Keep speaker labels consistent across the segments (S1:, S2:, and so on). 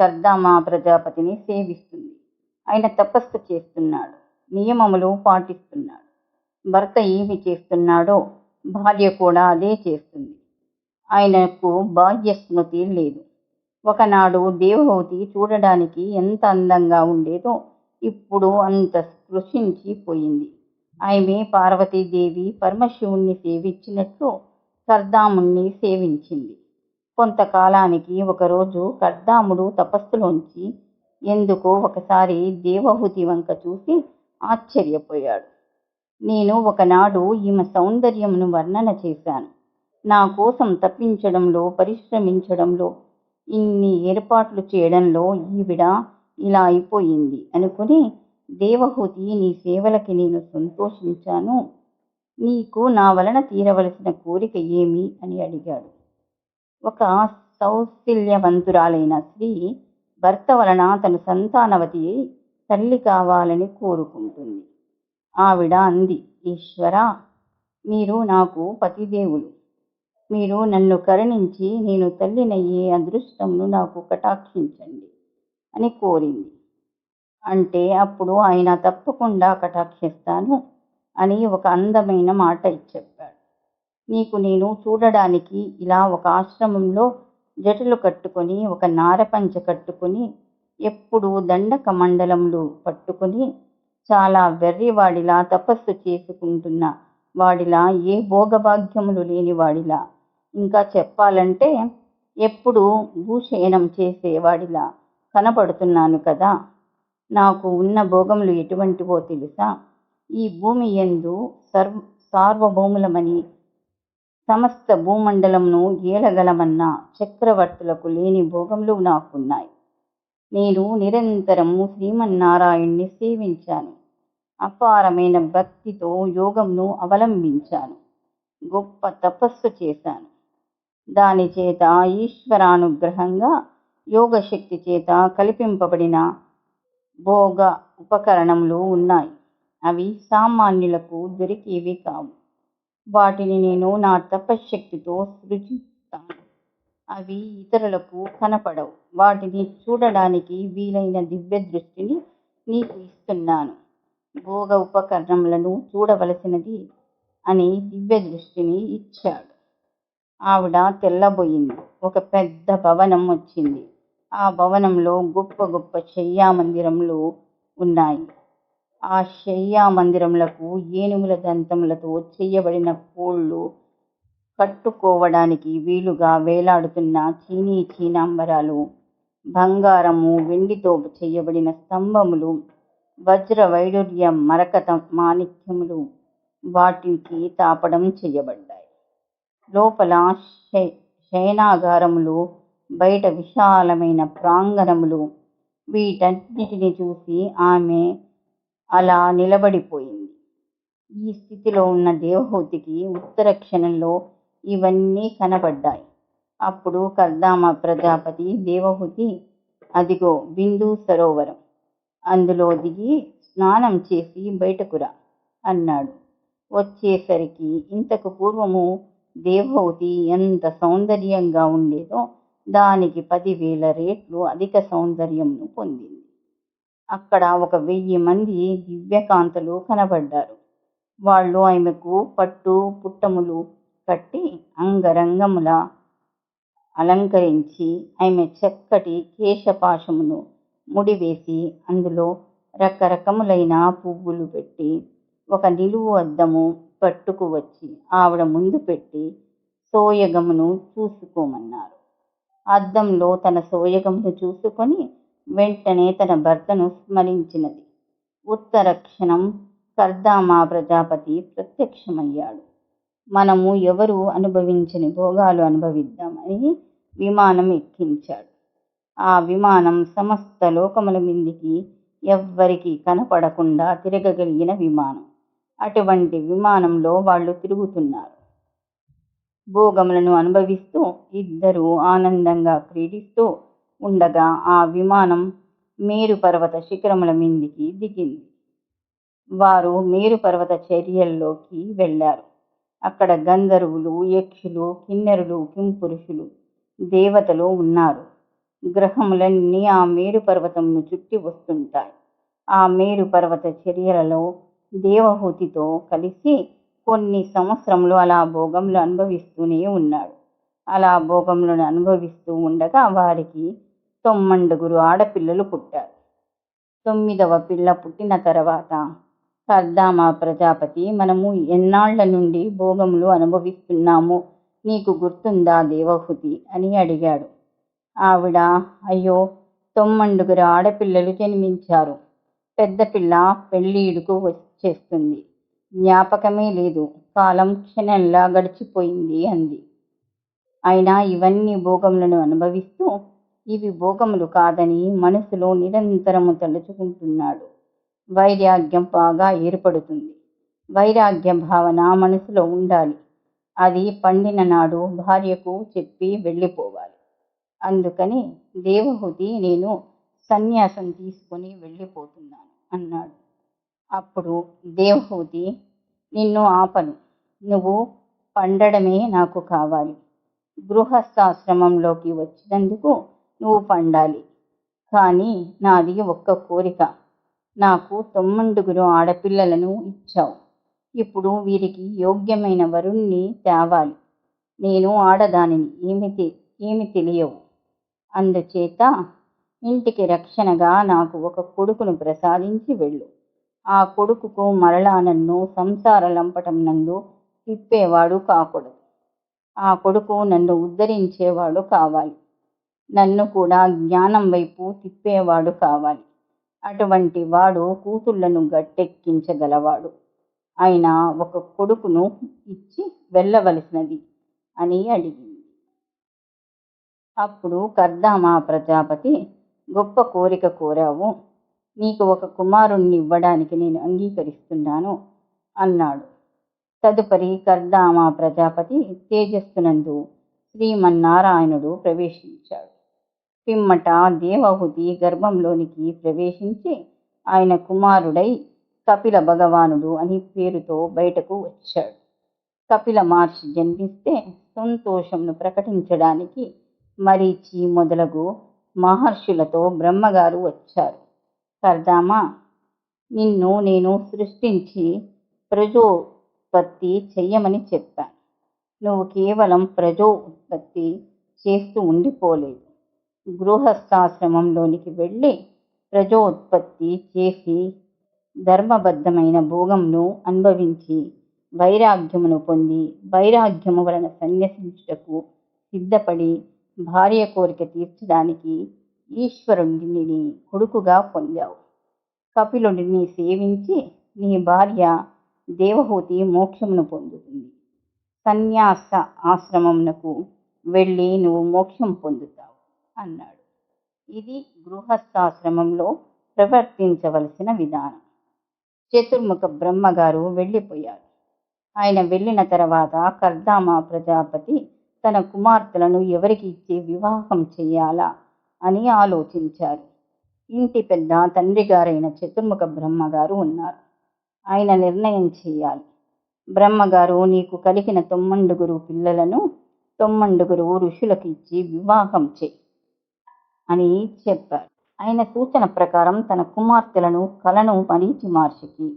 S1: కర్దామా ప్రజాపతిని సేవిస్తుంది. ఆయన తపస్సు చేస్తున్నాడు. నియమములు పాటిస్తున్నాడు. భర్త ఏమి చేస్తున్నాడో భార్య కూడా అదే చేస్తుంది. ఆయనకు బాహ్య స్మృతి లేదు. ఒకనాడు దేవహూతి చూడడానికి ఎంత అందంగా ఉండేదో ఇప్పుడు అంత స్పృశించిపోయింది ఆమె పార్వతీదేవి పరమశివుణ్ణి సేవించినట్లు సర్దాముణ్ణి సేవించింది. కొంతకాలానికి ఒకరోజు కర్దాముడు తపస్సులోంచి ఎందుకో ఒకసారి దేవహూతి వంక చూసి ఆశ్చర్యపోయాడు. నేను ఒకనాడు ఈమె సౌందర్యమును వర్ణన చేశాను. నా కోసం తప్పించడంలో పరిశ్రమించడంలో ఇన్ని ఏర్పాట్లు చేయడంలో ఈవిడ ఇలా అయిపోయింది అనుకుని దేవహూతి నీ సేవలకి నేను సంతోషించాను. నీకు నా వలన తీరవలసిన కోరిక ఏమి? అని అడిగాడు. ఒక సౌశల్యవంతురాలైన స్త్రీ భర్త వలన తను సంతానవతి తల్లి కావాలని కోరుకుంటుంది. ఆవిడ అంది ఈశ్వర మీరు నాకు పతిదేవులు. మీరు నన్ను కరుణించి నేను తల్లినయ్యే అదృష్టంను నాకు కటాక్షించండి అని కోరింది. అంటే అప్పుడు ఆయన తప్పకుండా కటాక్షిస్తాను అని ఒక అందమైన మాట చెప్పాడు నీకు నేను చూడడానికి ఇలా ఒక ఆశ్రమంలో జటలు కట్టుకొని ఒక నారపంచ కట్టుకొని ఎప్పుడు దండక మండలములు పట్టుకొని చాలా వెర్రివాడిలా తపస్సు చేసుకుంటున్న వాడిలా ఏ భోగభాగ్యములు లేని వాడిలా. ఇంకా చెప్పాలంటే ఎప్పుడు భూషయనం చేసేవాడిలా కనపడుతున్నాను కదా. నాకు ఉన్న భోగములు ఎటువంటివో తెలుసా? ఈ భూమి ఎందు సర్వ సార్వభౌములమని సమస్త భూమండలంను ఏలగలమన్న చక్రవర్తులకు లేని భోగములు నాకున్నాయి. నేను నిరంతరము శ్రీమన్నారాయణ్ణి సేవించాను. అపారమైన భక్తితో యోగంను అవలంబించాను. గొప్ప తపస్సు చేశాను. దాని చేత ఈశ్వరానుగ్రహంగా యోగశక్తి చేత కల్పింపబడిన భోగ ఉపకరణములు ఉన్నాయి. అవి సామాన్యులకు దొరికేవి కావు. వాటిని నేను నా తపశ్శక్తితో సృజిస్తాను. అవి ఇతరులకు కనపడవు. వాటిని చూడడానికి వీలైన దివ్య దృష్టిని నీకు ఇస్తున్నాను. భోగ ఉపకరణములను చూడవలసినది అని దివ్య దృష్టిని ఇచ్చాడు. ఆవిడ తెల్లబోయింది. ఒక పెద్ద భవనం వచ్చింది. ఆ భవనంలో గొప్ప గొప్ప శయ్యా మందిరంలో ఉన్నాయి. ఆ శయ్యా మందిరములకు ఏనుగుల దంతములతో చేయబడిన కోళ్ళు కట్టుకోవడానికి వీలుగా వేలాడుతున్న చీనీ చీనాంబరాలు బంగారము వెండితో చేయబడిన స్తంభములు వజ్ర వైడూర్య మరకత మాణిక్యములు వాటికి తాపడం చేయబడ్డాయి. లోపల శయనాగారములు బయట విశాలమైన ప్రాంగణములు వీటన్నిటిని చూసి ఆమె అలా నిలబడిపోయింది. ఈ స్థితిలో ఉన్న దేవహూతికి ఉత్తర క్షణంలో ఇవన్నీ కనబడ్డాయి అప్పుడు కర్దామ ప్రజాపతి దేవహూతి అదిగో బిందు సరోవరం అందులో దిగి స్నానం చేసి బయటకురా అన్నాడు. వచ్చేసరికి ఇంతకు పూర్వము దేవహూతి ఎంత సౌందర్యంగా ఉండేదో దానికి పదివేల రేట్లు అధిక సౌందర్యంను పొందింది. అక్కడ ఒక వెయ్యి మంది దివ్యకాంతలు కనబడ్డారు. వాళ్ళు ఆమెకు పట్టు పుట్టములు కట్టి అంగరంగముల అలంకరించి ఆమె చక్కటి కేశపాశమును ముడివేసి అందులో రకరకములైన పువ్వులు పెట్టి ఒక నిలువు అద్దము పట్టుకు వచ్చి ఆవిడ ముందు పెట్టి సోయగమును చూసుకోమన్నారు. అద్దంలో తన సోయగమును చూసుకొని వెంటనే తన భర్తను స్మరించినది. ఉత్తర క్షణం కర్దామా ప్రజాపతి ప్రత్యక్షమయ్యాడు. మనము ఎవరు అనుభవించని భోగాలు అనుభవిద్దామని విమానం ఎక్కించాడు. ఆ విమానం సమస్త లోకముల మిందికి ఎవ్వరికి కనపడకుండా తిరగగలిగిన విమానం. అటువంటి విమానంలో వాళ్ళు తిరుగుతున్నారు. భోగములను అనుభవిస్తూ ఇద్దరు ఆనందంగా క్రీడిస్తూ ఉండగా ఆ విమానం మేరు పర్వత శిఖరముల మీదికి దిగింది. వారు మేరు పర్వత చర్యల్లోకి వెళ్ళారు. అక్కడ గంధర్వులు యక్షులు కిన్నెరులు కింపురుషులు దేవతలు ఉన్నారు. గ్రహములన్నీ ఆ మేరు పర్వతంను చుట్టి వస్తుంటాయి. ఆ మేరు పర్వత చర్యలలో దేవహూతితో కలిసి కొన్ని సంవత్సరములు అలా భోగములు అనుభవిస్తూనే ఉన్నాడు. అలా భోగములను అనుభవిస్తూ ఉండగా వారికి తొమ్మండుగురు ఆడపిల్లలు పుట్టారు. తొమ్మిదవ పిల్ల పుట్టిన తర్వాత సర్దామా ప్రజాపతి మనము ఎన్నాళ్ళ నుండి భోగములు అనుభవిస్తున్నాము నీకు గుర్తుందా దేవహుతి? అని అడిగాడు. ఆవిడ అయ్యో తొమ్మండుగురు ఆడపిల్లలు జన్మించారు. పెద్ద పిల్ల పెళ్ళీడుకు వచ్చేస్తుంది. జ్ఞాపకమే లేదు. కాలం క్షణంలా గడిచిపోయింది అంది. అయినా ఇవన్నీ భోగములను అనుభవిస్తూ ఇవి భోగములు కాదని మనసులో నిరంతరము తలుచుకుంటున్నాడు. వైరాగ్యం బాగా ఏర్పడుతుంది. వైరాగ్య భావన మనసులో ఉండాలి. అది పండిన నాడు భార్యకు చెప్పి వెళ్ళిపోవాలి. అందుకని దేవహుతి నేను సన్యాసం తీసుకొని వెళ్ళిపోతున్నాను అన్నాడు. అప్పుడు దేవహూతి నిన్ను ఆపను. నువ్వు పండడమే నాకు కావాలి. గృహస్థాశ్రమంలోకి వచ్చినందుకు నువ్వు పండాలి. కానీ నాది ఒక్క కోరిక. నాకు తొమ్మండుగురు ఆడపిల్లలను ఇచ్చావు. ఇప్పుడు వీరికి యోగ్యమైన వరుణ్ణి తేవాలి. నేను ఆడదానిని. ఏమి తె ఏమి తెలియవు. అందుచేత ఇంటికి రక్షణగా నాకు ఒక కొడుకును ప్రసాదించి వెళ్ళు. ఆ కొడుకుకు మరలా నన్ను సంసార లంపటం నందు తిప్పేవాడు కాకూడదు. ఆ కొడుకు నన్ను ఉద్ధరించేవాడు కావాలి. నన్ను కూడా జ్ఞానం వైపు తిప్పేవాడు కావాలి. అటువంటి వాడు కూతుళ్ళను గట్టెక్కించగలవాడు. అయినా ఒక కొడుకును ఇచ్చి వెళ్ళవలసినది అని అడిగింది. అప్పుడు కర్దామా ప్రజాపతి గొప్ప కోరిక కోరావు. నీకు ఒక కుమారుణ్ణి ఇవ్వడానికి నేను అంగీకరిస్తున్నాను అన్నాడు. తదుపరి కర్దామా ప్రజాపతి తేజస్సునందు శ్రీమన్నారాయణుడు ప్రవేశించాడు. పిమ్మట దేవహుతి గర్భంలోనికి ప్రవేశించి ఆయన కుమారుడై కపిల భగవానుడు అని పేరుతో బయటకు వచ్చాడు. కపిల మహర్షి జన్మిస్తే సంతోషంను ప్రకటించడానికి మరీచి మొదలగు మహర్షులతో బ్రహ్మగారు వచ్చారు. కర్దామా నిన్ను నేను సృష్టించి ప్రజోత్పత్తి చెయ్యమని చెప్పాను. నువ్వు కేవలం ప్రజో ఉత్పత్తి చేస్తూ ఉండిపోలేదు. గృహస్థాశ్రమంలోనికి వెళ్ళి ప్రజోత్పత్తి చేసి ధర్మబద్ధమైన భోగంను అనుభవించి వైరాగ్యమును పొంది వైరాగ్యము వలన సన్యసించుటకు సిద్ధపడి భార్య కోరిక తీర్చడానికి ఈశ్వరుడిని కొడుకుగా పొందావు. కపిలుడిని సేవించి నీ భార్య దేవహూతి మోక్షమును పొందుతుంది. సన్యాస ఆశ్రమమునకు వెళ్ళి నువ్వు మోక్షం పొందుతావు. అన్నాడు. ఇది గృహస్థాశ్రమంలో ప్రవర్తించవలసిన విధానం. చతుర్ముఖ బ్రహ్మగారు వెళ్ళిపోయారు. ఆయన వెళ్ళిన తర్వాత కర్దామా ప్రజాపతి తన కుమార్తెలను ఎవరికి ఇచ్చి వివాహం చేయాలా అని ఆలోచించారు. ఇంటి పెద్ద తండ్రి గారైన చతుర్ముఖ బ్రహ్మగారు ఉన్నారు. ఆయన నిర్ణయం చేయాలి. బ్రహ్మగారు నీకు కలిగిన తొమ్మండుగురు పిల్లలను తొమ్మండుగురు ఋషులకు ఇచ్చి వివాహం చేయి. అని చెప్పారు ఆయన సూచన ప్రకారం తన కుమార్తెలను కలను మరీచి మహర్షికి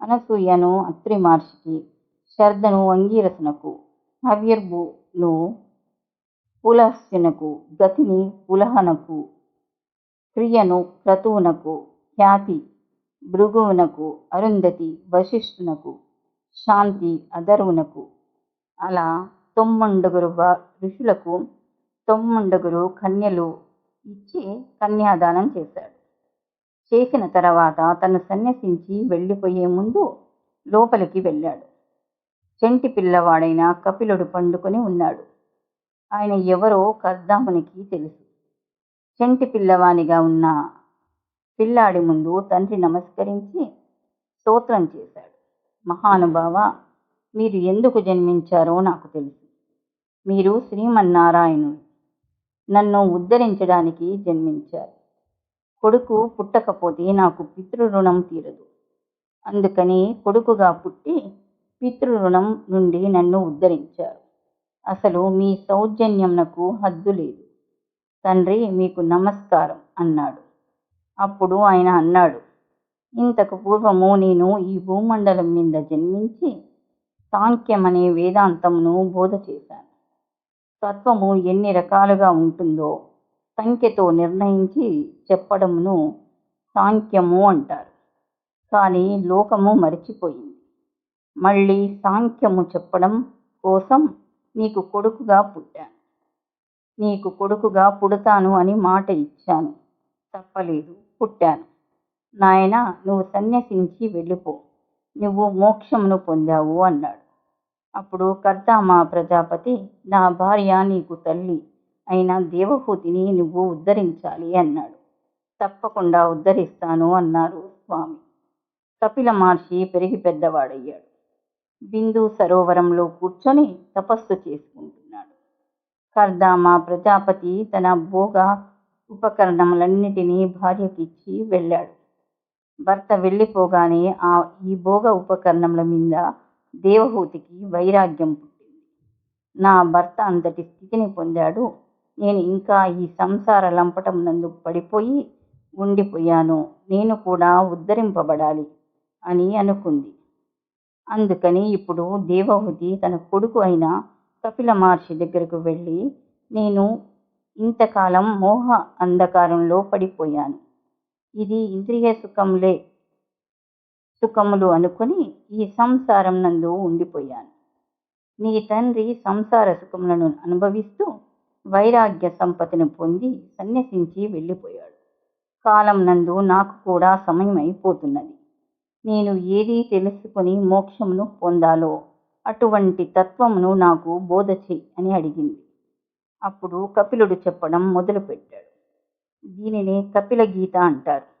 S1: అనసూయను అత్రి మహర్షికి శర్ధను అంగీరసునకు హవ్యర్భును పులస్త్యునకు గతిని పులహనకు క్రియను క్రతువునకు ఖ్యాతి భృగువునకు అరుంధతి వశిష్ఠునకు శాంతి అధర్వునకు అలా తొమ్మండుగురు వ- ఋషులకు తొమ్మండుగురు కన్యలు ఇచ్చి కన్యాదానం చేశాడు. చేసిన తర్వాత తను సన్యసించి వెళ్ళిపోయే ముందు లోపలికి వెళ్ళాడు. చెంటి పిల్లవాడైన కపిలుడు పండుకొని ఉన్నాడు. ఆయన ఎవరో కర్దామునికి తెలుసు. చెంటి పిల్లవానిగా ఉన్న పిల్లాడి ముందు తండ్రి నమస్కరించి స్తోత్రం చేశాడు. మహానుభావ మీరు ఎందుకు జన్మించారో నాకు తెలుసు. మీరు శ్రీమన్నారాయణుడు. నన్ను ఉద్ధరించడానికి జన్మించారు. కొడుకు పుట్టకపోతే నాకు పితృరుణం తీరదు. అందుకని కొడుకుగా పుట్టి పితృరుణం నుండి నన్ను ఉద్ధరించారు. అసలు మీ సౌజన్యంనకు హద్దు లేదు. తండ్రి మీకు నమస్కారం అన్నాడు. అప్పుడు ఆయన అన్నాడు ఇంతకు పూర్వము నేను ఈ భూమండలం మీద జన్మించి సాంఖ్యమనే వేదాంతమును బోధ చేశాను. తత్వము ఎన్ని రకాలుగా ఉంటుందో సంఖ్యతో నిర్ణయించి చెప్పడమును సాంఖ్యము అంటారు. కానీ లోకము మరిచిపోయింది. మళ్ళీ సాంఖ్యము చెప్పడం కోసం నీకు కొడుకుగా పుట్టాను. నీకు కొడుకుగా పుడతాను అని మాట ఇచ్చాను. తప్పలేదు పుట్టాను. నాయన నువ్వు సన్యసించి వెళ్ళిపో. నువ్వు మోక్షమును పొందావు అన్నాడు. అప్పుడు కర్తామా ప్రజాపతి నా భార్య నీకు తల్లి అయిన దేవహూతిని నువ్వు ఉద్ధరించాలి అన్నాడు. తప్పకుండా ఉద్ధరిస్తాను అన్నారు స్వామి. కపిల మహర్షి పెరిగి పెద్దవాడయ్యాడు. బిందు సరోవరంలో కూర్చొని తపస్సు చేసుకుంటున్నాడు. కర్దామ ప్రజాపతి తన భోగ ఉపకరణములన్నిటినీ భార్యకిచ్చి వెళ్ళాడు. భర్త వెళ్ళిపోగానే ఆ ఈ భోగ ఉపకరణముల మీద దేవహూతికి వైరాగ్యం పుట్టింది. నా భర్త అంతటి స్థితిని పొందాడు. నేను ఇంకా ఈ సంసార లంపటం నందు పడిపోయి ఉండిపోయాను. నేను కూడా ఉద్ధరింపబడాలి అని అనుకుంది. అందుకని ఇప్పుడు దేవహూతి తన కొడుకు అయిన కపిల మహర్షి దగ్గరకు వెళ్ళి నేను ఇంతకాలం మోహ అంధకారంలో పడిపోయాను. ఇది ఇంద్రియ సుఖంలే సుఖములు అనుకొని ఈ సంసారం నందు ఉండిపోయాను. నీ తండ్రి సంసార సుఖములను అనుభవిస్తూ వైరాగ్య సంపత్తిని పొంది సన్యసించి వెళ్ళిపోయాడు. కాలం నందు నాకు కూడా సమయం అయిపోతున్నది. నేను ఏది తెలుసుకొని మోక్షమును పొందాలో అటువంటి తత్వమును నాకు బోధ చెయ్యి అని అడిగింది. అప్పుడు కపిలుడు చెప్పడం మొదలుపెట్టాడు. దీనినే కపిల గీత అంటారు.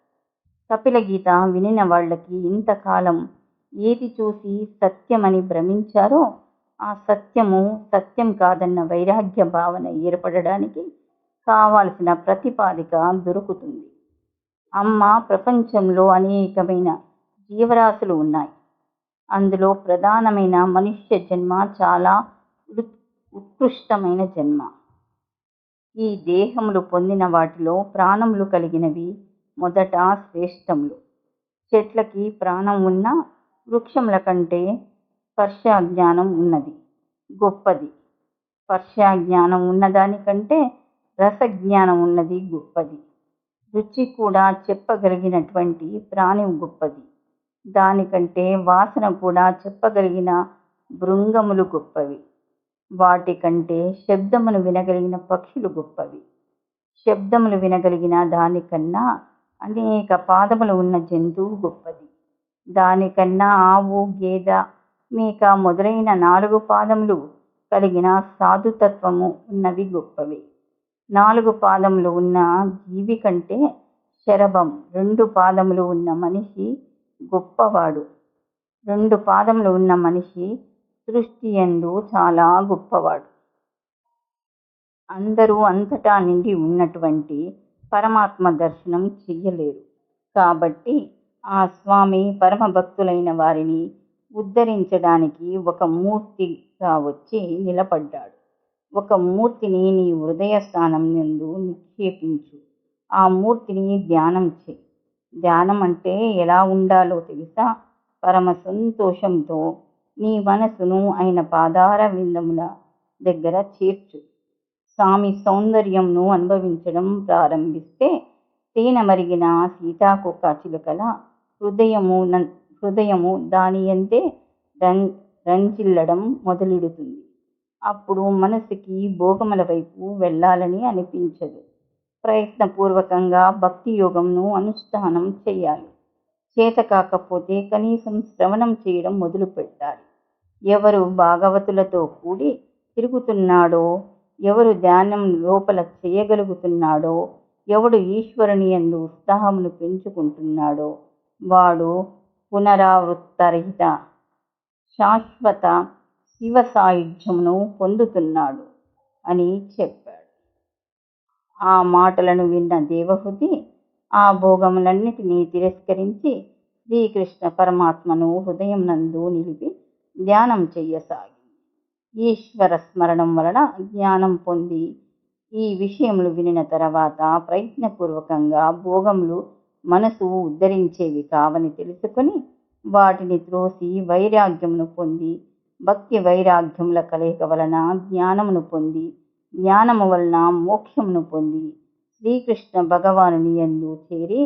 S1: కపిల గీత వినిన వాళ్ళకి ఇంతకాలం ఏది చూసి సత్యమని భ్రమించారో ఆ సత్యము సత్యం కాదన్న వైరాగ్య భావన ఏర్పడడానికి కావాల్సిన ప్రతిపాదిక దొరుకుతుంది. అమ్మ ప్రపంచంలో అనేకమైన జీవరాశులు ఉన్నాయి. అందులో ప్రధానమైన మనుష్య జన్మ చాలా ఉత్కృష్టమైన జన్మ. ఈ దేహములు పొందిన వాటిలో ప్రాణములు కలిగినవి మొదట శ్రేష్టములు. చెట్లకి ప్రాణం ఉన్న వృక్షముల కంటే స్పర్శ జ్ఞానం ఉన్నది. గొప్పది. స్పర్శ జ్ఞానం ఉన్నదానికంటే రసజ్ఞానం ఉన్నది గొప్పది. రుచి కూడా చెప్పగలిగినటువంటి ప్రాణి గొప్పది. దానికంటే వాసన కూడా చెప్పగలిగిన బృంగములు గొప్పవి. వాటికంటే శబ్దమును వినగలిగిన పక్షులు గొప్పవి. శబ్దములు వినగలిగిన దానికన్నా అనేక పాదములు ఉన్న జంతువు గొప్పది. దానికన్నా ఆవు గేద మేక మొదలైన నాలుగు పాదములు కలిగిన సాధుతత్వము ఉన్నవి గొప్పవి. నాలుగు పాదములు ఉన్న జీవి కంటే శరభం రెండు పాదములు ఉన్న మనిషి గొప్పవాడు. రెండు పాదములు ఉన్న మనిషి సృష్టి యందు చాలా గొప్పవాడు. అందరూ అంతటా నిండి ఉన్నటువంటి పరమాత్మ దర్శనం చెయ్యలేరు. కాబట్టి ఆ స్వామి పరమ భక్తులైన వారిని ఉద్ధరించడానికి ఒక మూర్తిగా వచ్చి నిలబడ్డాడు. ఒక మూర్తిని నీ హృదయ స్థానం నందు నిక్షేపించు. ఆ మూర్తిని ధ్యానం చేయి. ధ్యానం అంటే ఎలా ఉండాలో తెలుసా? పరమ సంతోషంతో నీ మనసును ఆయన పాదార విందముల దగ్గర చేర్చు. స్వామి సౌందర్యంను అనుభవించడం ప్రారంభిస్తే తేనె మరిగిన సీతాకోక చిలుకల హృదయము హృదయము దాని అంతే రం రంజిల్లడం మొదలెడుతుంది. అప్పుడు మనసుకి భోగముల వైపు వెళ్ళాలని అనిపించదు. ప్రయత్నపూర్వకంగా భక్తి యోగంను అనుష్ఠానం చేయాలి. చేత కాకపోతే కనీసం శ్రవణం చేయడం మొదలు పెట్టాలి ఎవరు భాగవతులతో కూడి తిరుగుతున్నాడో ఎవరు ధ్యానం లోపల చేయగలుగుతున్నాడో ఎవడు ఈశ్వరుని యందు ఉత్సాహమును పెంచుకుంటున్నాడో వాడు పునరావృత్తరహిత శాశ్వత శివ సాయుధ్యమును పొందుతున్నాడు అని చెప్పాడు. ఆ మాటలను విన్న దేవహుతి ఆ భోగములన్నిటినీ తిరస్కరించి శ్రీకృష్ణ పరమాత్మను హృదయం నందు నిలిపి ధ్యానం చెయ్యసాగి ఈశ్వర స్మరణం వలన జ్ఞానం పొంది ఈ విషయములు వినిన తర్వాత ప్రయత్నపూర్వకంగా భోగములు మనసు ఉద్ధరించేవి కావని తెలుసుకొని వాటిని త్రోసి వైరాగ్యమును పొంది భక్తి వైరాగ్యముల కలయిక వలన జ్ఞానమును పొంది జ్ఞానము వలన మోక్షమును పొంది శ్రీకృష్ణ భగవానుని యందు చేరి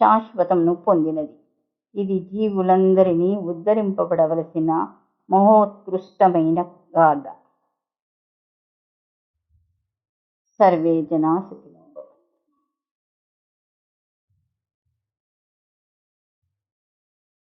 S1: శాశ్వతమును పొందినది. ఇది జీవులందరినీ ఉద్ధరింపబడవలసిన మహోత్కృష్టమైన गादा। सर्वे जनाः